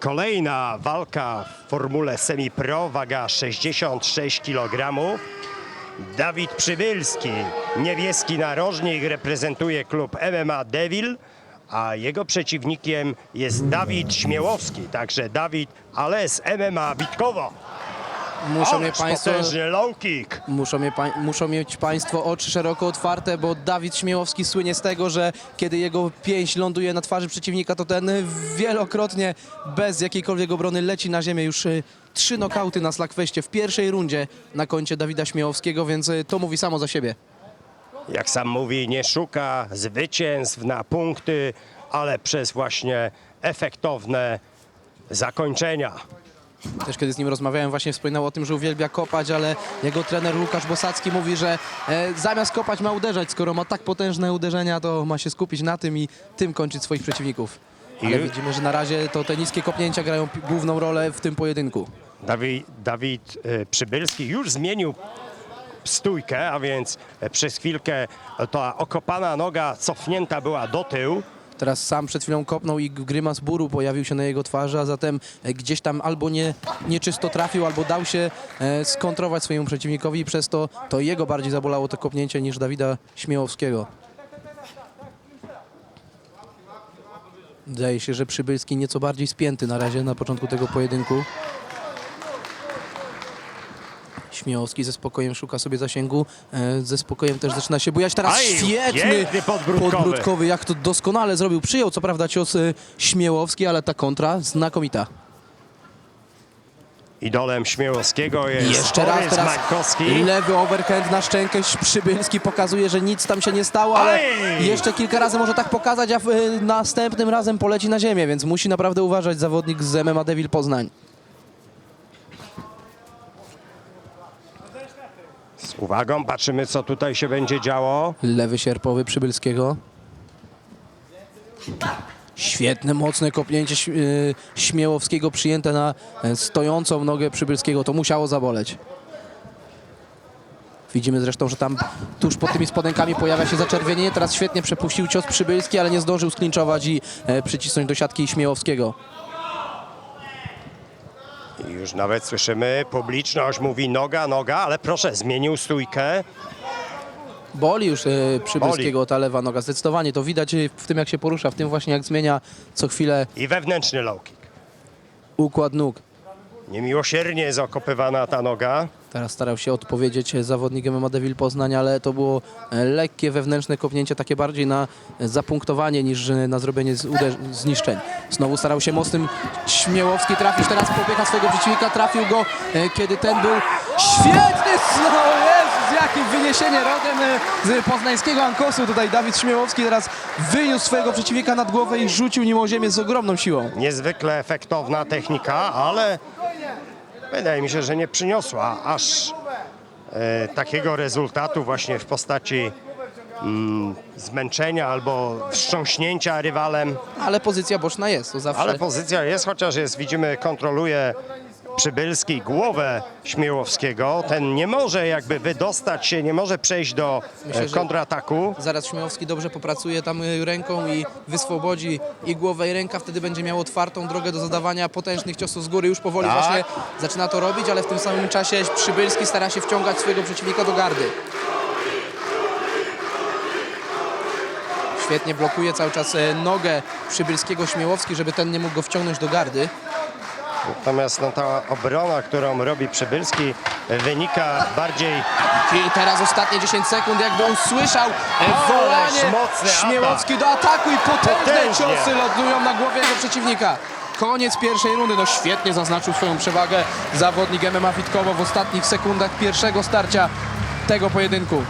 Kolejna walka w formule semi-pro, waga 66 kg. Dawid Przybylski, niebieski narożnik, reprezentuje klub MMA Devil, a jego przeciwnikiem jest Dawid Śmiałowski, także Dawid, ale z MMA Witkowo. Muszą, Ależ państwo, potężny low kick. muszą, mnie, pań- muszą mieć Państwo oczy szeroko otwarte, bo Dawid Śmiałowski słynie z tego, że kiedy jego pięść ląduje na twarzy przeciwnika, to ten wielokrotnie bez jakiejkolwiek obrony leci na ziemię. Już y, trzy nokauty na Slagfeście w pierwszej rundzie na koncie Dawida Śmiałowskiego, więc y, to mówi samo za siebie. Jak sam mówi, nie szuka zwycięstw na punkty, ale przez właśnie efektowne zakończenia. Też kiedy z nim rozmawiałem, właśnie wspominał o tym, że uwielbia kopać, ale jego trener Łukasz Bosacki mówi, że e, zamiast kopać ma uderzać. Skoro ma tak potężne uderzenia, to ma się skupić na tym i tym kończyć swoich przeciwników. Ale I- widzimy, że na razie to te niskie kopnięcia grają pi- główną rolę w tym pojedynku. Dawid, Dawid e, Przybylski już zmienił stójkę, a więc e, przez chwilkę ta okopana noga cofnięta była do tyłu. Teraz sam przed chwilą kopnął i grymas bólu pojawił się na jego twarzy, a zatem e, gdzieś tam albo nie, nieczysto trafił, albo dał się e, skontrować swojemu przeciwnikowi i przez to to jego bardziej zabolało to kopnięcie niż Dawida Śmiałowskiego. Wydaje się, że Przybylski nieco bardziej spięty na razie na początku tego pojedynku. Śmiałowski ze spokojem szuka sobie zasięgu, e, ze spokojem też zaczyna się bujać. Teraz Aj, świetny piękny podbródkowy. podbródkowy, jak to doskonale zrobił. Przyjął co prawda cios e, Śmiałowski, ale ta kontra znakomita. Idolem Śmiałowskiego jest Jeszcze raz Borys teraz Mańkowski. lewy overhand na szczękę. Przybylski pokazuje, że nic tam się nie stało, ale Aj! jeszcze kilka razy może tak pokazać, a e, następnym razem poleci na ziemię, więc musi naprawdę uważać zawodnik z MMA Devil Poznań. Uwagą patrzymy, co tutaj się będzie działo. Lewy sierpowy Przybylskiego. Świetne, mocne kopnięcie y, Śmiałowskiego przyjęte na e, stojącą nogę Przybylskiego. To musiało zaboleć. Widzimy zresztą, że tam tuż pod tymi spodenkami pojawia się zaczerwienienie. Teraz świetnie przepuścił cios Przybylski, ale nie zdążył sklinczować i e, przycisnąć do siatki Śmiałowskiego. I już nawet słyszymy, publiczność mówi noga, noga, ale proszę, zmienił stójkę. Boli już e, Przybylskiego ta lewa noga. Zdecydowanie to widać e, w tym, jak się porusza, w tym właśnie jak zmienia co chwilę I wewnętrzny low kick. układ nóg. Niemiłosiernie jest okopywana ta noga. Teraz starał się odpowiedzieć zawodnik MMA Devil Poznań, ale to było e, lekkie wewnętrzne kopnięcie, takie bardziej na e, zapunktowanie niż e, na zrobienie zniszczeń. Znowu starał się mocnym Śmiałowski trafić, teraz pobiega swojego przeciwnika, trafił go, kiedy ten był świetny, no jest, jakie wyniesienie rodem z poznańskiego Ankosu. Tutaj Dawid Śmiałowski teraz wyniósł swojego przeciwnika nad głowę i rzucił nim o ziemię z ogromną siłą. Niezwykle efektowna technika, ale wydaje mi się, że nie przyniosła aż e, takiego rezultatu właśnie w postaci mm, zmęczenia albo wstrząśnięcia rywalem. Ale pozycja boczna jest, to zawsze... Ale pozycja jest, chociaż jest, widzimy, kontroluje Przybylski głowę Śmiałowskiego. Ten nie może jakby wydostać się, nie może przejść do Myślę, e, że- kontrataku. Zaraz Śmiałowski dobrze popracuje tam y, ręką i wyswobodzi i głowę i ręka, wtedy będzie miał otwartą drogę do zadawania potężnych ciosów z góry. Już powoli Tak. właśnie zaczyna to robić, ale w tym samym czasie Przybylski stara się wciągać swojego przeciwnika do gardy. Świetnie blokuje cały czas e, nogę Przybylskiego Śmiałowski, żeby ten nie mógł go wciągnąć do gardy. Natomiast no, ta obrona, którą robi Przybylski, wynika bardziej I teraz ostatnie 10 sekund, jakby on słyszał e, wołanie mocny Śmiałowski do ataku i potężne Potężnie. ciosy lądują na głowie jego przeciwnika. Koniec pierwszej rundy. No świetnie zaznaczył swoją przewagę zawodnik MMA Witkowo w ostatnich sekundach pierwszego starcia tego pojedynku.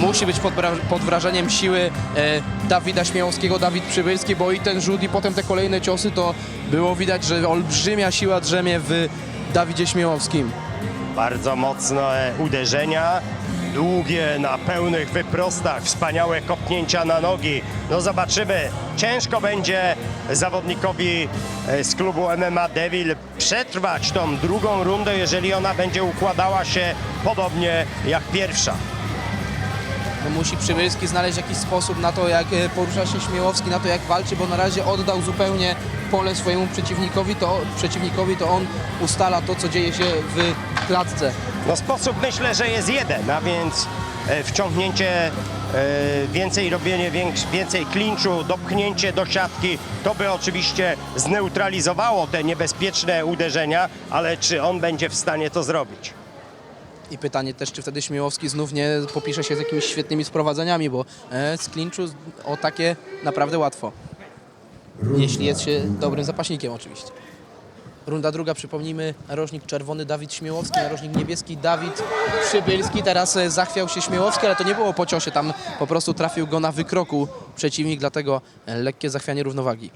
Musi być pod, pod wrażeniem siły e, Dawida Śmiałowskiego, Dawid Przybylski, bo i ten rzut i potem te kolejne ciosy to było widać, że olbrzymia siła drzemie w Dawidzie Śmiałowskim. Bardzo mocne uderzenia, długie na pełnych wyprostach, wspaniałe kopnięcia na nogi. No zobaczymy, ciężko będzie zawodnikowi e, z klubu MMA Devil przetrwać tą drugą rundę, jeżeli ona będzie układała się podobnie jak pierwsza. No musi Przybylski znaleźć jakiś sposób na to, jak e, porusza się Śmiałowski, na to, jak walczy, bo na razie oddał zupełnie pole swojemu przeciwnikowi, to, przeciwnikowi, to on ustala to, co dzieje się w klatce. No sposób myślę, że jest jeden, a więc e, wciągnięcie, e, więcej robienie więcej klinczu, dopchnięcie do siatki, to by oczywiście zneutralizowało te niebezpieczne uderzenia, ale czy on będzie w stanie to zrobić? I pytanie też, czy wtedy Śmiałowski znów nie popisze się z jakimiś świetnymi sprowadzeniami, bo e, z klinczu o takie naprawdę łatwo. Jeśli jest się dobrym zapaśnikiem oczywiście. Runda druga, przypomnijmy, narożnik czerwony Dawid Śmiałowski, narożnik niebieski Dawid Przybylski. Teraz e, zachwiał się Śmiałowski, ale to nie było po ciosie, tam po prostu trafił go na wykroku przeciwnik, dlatego lekkie zachwianie równowagi.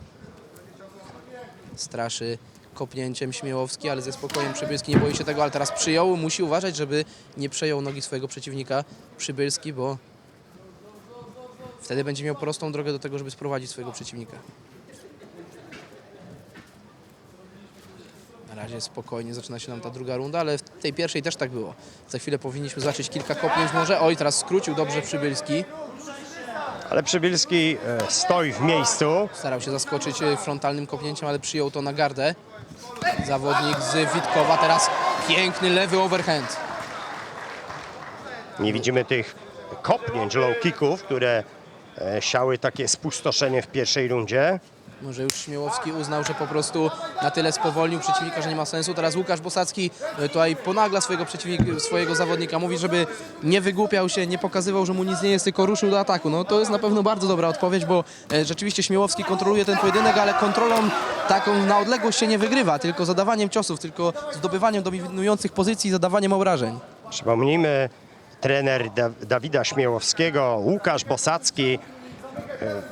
Straszy kopnięciem Śmiałowski, ale ze spokojem Przybylski nie boi się tego, ale teraz przyjął. Musi uważać, żeby nie przejął nogi swojego przeciwnika Przybylski, bo wtedy będzie miał prostą drogę do tego, żeby sprowadzić swojego przeciwnika. Na razie spokojnie zaczyna się nam ta druga runda, ale w tej pierwszej też tak było. Za chwilę powinniśmy zobaczyć kilka kopnięć może. Oj, teraz skrócił dobrze Przybylski. Ale Przybylski e, stoi w miejscu. Starał się zaskoczyć e, frontalnym kopnięciem, ale przyjął to na gardę. Zawodnik z Witkowa, teraz piękny lewy overhand. Nie widzimy tych kopnięć, low kicków, które e, siały takie spustoszenie w pierwszej rundzie. Może już Śmiałowski uznał, że po prostu na tyle spowolnił przeciwnika, że nie ma sensu. Teraz Łukasz Bosacki e, tutaj ponagla swojego przeciwnika, swojego zawodnika. Mówi, żeby nie wygłupiał się, nie pokazywał, że mu nic nie jest, tylko ruszył do ataku. No to jest na pewno bardzo dobra odpowiedź, bo e, rzeczywiście Śmiałowski kontroluje ten pojedynek, ale kontrolą taką na odległość się nie wygrywa, tylko zadawaniem ciosów, tylko zdobywaniem dominujących pozycji i zadawaniem obrażeń. Przypomnijmy, trener da Dawida Śmiałowskiego, Łukasz Bosacki,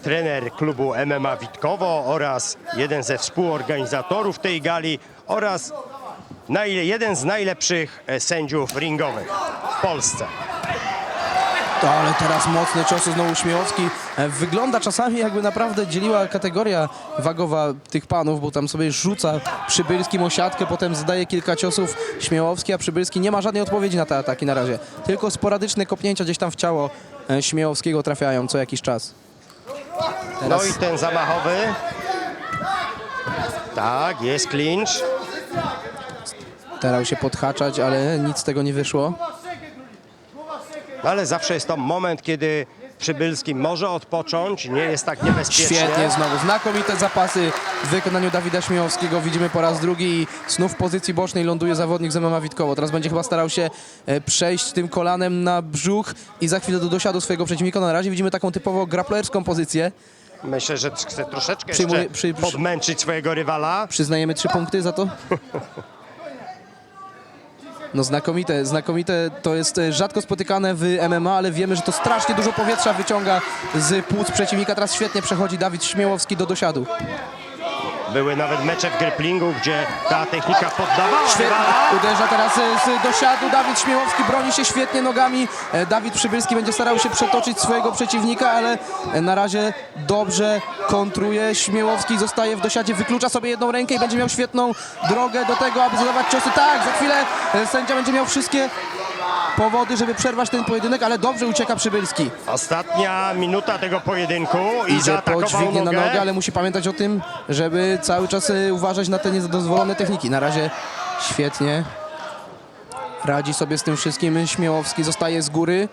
trener klubu MMA Witkowo oraz jeden ze współorganizatorów tej gali oraz jeden z najlepszych e, sędziów ringowych w Polsce. To, ale teraz mocne ciosy znowu Śmiałowski. E, Wygląda czasami jakby naprawdę dzieliła kategoria wagowa tych panów, bo tam sobie rzuca Przybylskim osiadkę, potem zadaje kilka ciosów Śmiałowski, a Przybylski nie ma żadnej odpowiedzi na te ataki na razie. Tylko sporadyczne kopnięcia gdzieś tam w ciało e, Śmiałowskiego trafiają co jakiś czas. No Teraz i ten zamachowy. Tak, jest clinch. starał się podhaczać, ale nic z tego nie wyszło. No ale zawsze jest to moment, kiedy Przybylski może odpocząć, nie jest tak niebezpiecznie. Świetnie znowu. Znakomite zapasy w wykonaniu Dawida Śmiałowskiego. Widzimy po raz drugi i znów w pozycji bocznej ląduje zawodnik z MMA Witkowo. Teraz będzie chyba starał się e, przejść tym kolanem na brzuch i za chwilę do dosiadu swojego przeciwnika. Na razie widzimy taką typowo grapplerską pozycję. Myślę, że chce troszeczkę Przyjmuje- jeszcze przy- przy- podmęczyć swojego rywala. Przyznajemy trzy punkty za to. No znakomite, znakomite. To jest e, rzadko spotykane w MMA, ale wiemy, że to strasznie dużo powietrza wyciąga z płuc przeciwnika. Teraz świetnie przechodzi Dawid Śmiałowski do dosiadu. Były nawet mecze w grapplingu, gdzie ta technika poddawała Świetnie. rywala. Uderza teraz e, z dosiadu. Dawid Śmiałowski broni się świetnie nogami. E, Dawid Przybylski będzie starał się przetoczyć swojego przeciwnika, ale e, na razie dobrze kontruje. Śmiałowski zostaje w dosiadzie, wyklucza sobie jedną rękę i będzie miał świetną drogę do tego, aby zadawać ciosy. Tak, za chwilę sędzia będzie miał wszystkie powody, żeby przerwać ten pojedynek, ale dobrze ucieka Przybylski. Ostatnia minuta tego pojedynku i Idzie po zaatakował dźwignię na nogę. nogę, ale musi pamiętać o tym, żeby cały czas e, uważać na te niedozwolone techniki. Na razie świetnie radzi sobie z tym wszystkim. Śmiałowski zostaje z góry.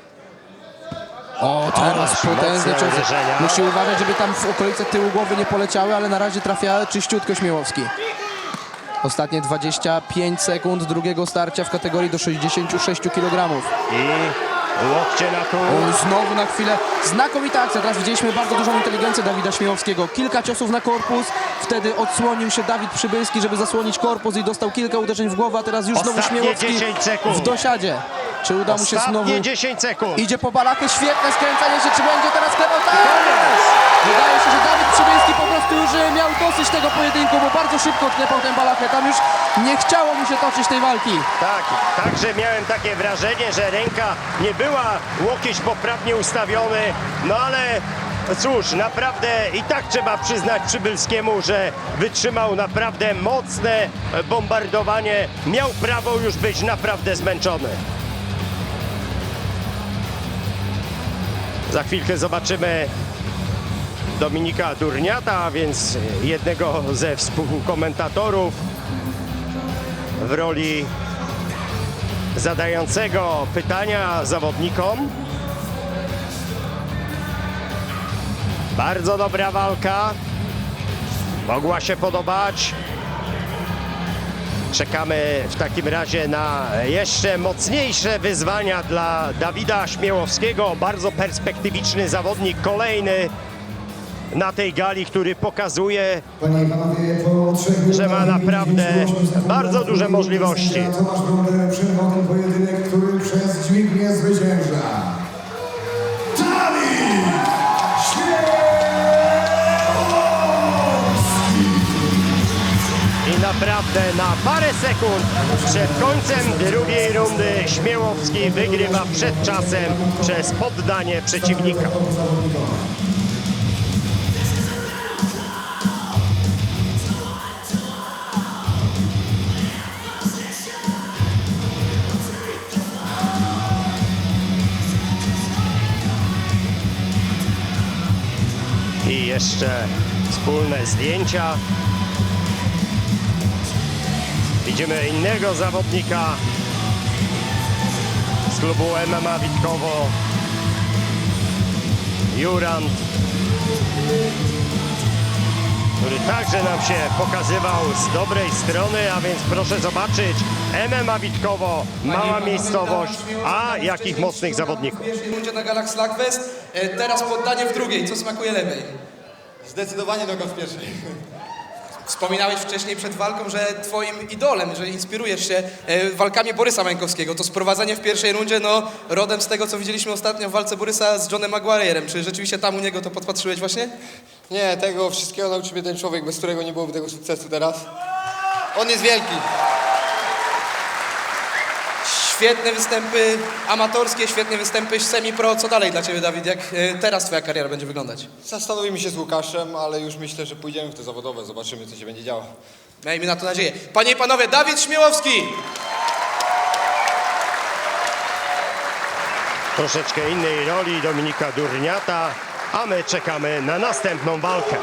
O, teraz Ależ potężne mocne ciosy. uderzenia. Musi uważać, żeby tam w okolice tyłu głowy nie poleciały, ale na razie trafia czyściutko Śmiałowski. Ostatnie 25 sekund drugiego starcia w kategorii do 66 kg. I łokcie na. Oj, znowu na chwilę. Znakomita akcja. Teraz widzieliśmy bardzo dużą inteligencję Dawida Śmiałowskiego. Kilka ciosów na korpus. Wtedy odsłonił się Dawid Przybylski, żeby zasłonić korpus i dostał kilka uderzeń w głowę, a teraz już znowu Ostatnie Śmiałowski 10 sekund. w dosiadzie. Czy uda mu się znowu... Ostatnie 10 sekund. Idzie po balakę, świetne skręcanie się, czy będzie teraz klepał? Tak! Wydaje się, że Dawid Przybylski po prostu już e, miał dosyć tego pojedynku, bo bardzo szybko klepał tę balakę. Tam już nie chciało mu się toczyć tej walki. Tak, także miałem takie wrażenie, że ręka nie była łokieć poprawnie ustawiony, no ale cóż, naprawdę i tak trzeba przyznać Przybylskiemu, że wytrzymał naprawdę mocne bombardowanie. Miał prawo już być naprawdę zmęczony. Za chwilkę zobaczymy Dominika Durniata, więc jednego ze współkomentatorów w roli zadającego pytania zawodnikom. Bardzo dobra walka. Mogła się podobać. Czekamy w takim razie na jeszcze mocniejsze wyzwania dla Dawida Śmiałowskiego. Bardzo perspektywiczny zawodnik, kolejny na tej gali, który pokazuje, Że ma naprawdę 58 sekundach bardzo duże możliwości. Tomasz Bronner przerwał ten pojedynek, który przez dźwignię zwycięża. Naprawdę na parę sekund przed końcem drugiej rundy Śmiałowski wygrywa przed czasem przez poddanie przeciwnika. Jeszcze wspólne zdjęcia. Widzimy innego zawodnika z klubu MMA Witkowo. Jurand, który także nam się pokazywał z dobrej strony, a więc proszę zobaczyć, MMA Witkowo, mała miejscowość, a jakich mocnych zawodników. Na Galach Slugfest, e, teraz poddanie w drugiej. Co smakuje lepiej? Zdecydowanie nogą w pierwszej. Wspominałeś wcześniej przed walką, że twoim idolem, że inspirujesz się e, walkami Borysa Mańkowskiego. To sprowadzenie w pierwszej rundzie, no rodem z tego, co widzieliśmy ostatnio w walce Borysa z Johnem Maguire'em. Czy rzeczywiście tam u niego to podpatrzyłeś właśnie? Nie, tego wszystkiego nauczył mnie ten człowiek, bez którego nie byłoby tego sukcesu teraz. On jest wielki. Świetne występy amatorskie, świetne występy semi-pro. Co dalej dla Ciebie, Dawid? Jak e, teraz Twoja kariera będzie wyglądać? Zastanowimy się z Łukaszem, ale już myślę, że pójdziemy w te zawodowe, zobaczymy, co się będzie działo. Miejmy na to nadzieję. Panie i Panowie, Dawid Śmiałowski! Troszeczkę innej roli Dominika Durniata, a my czekamy na następną walkę.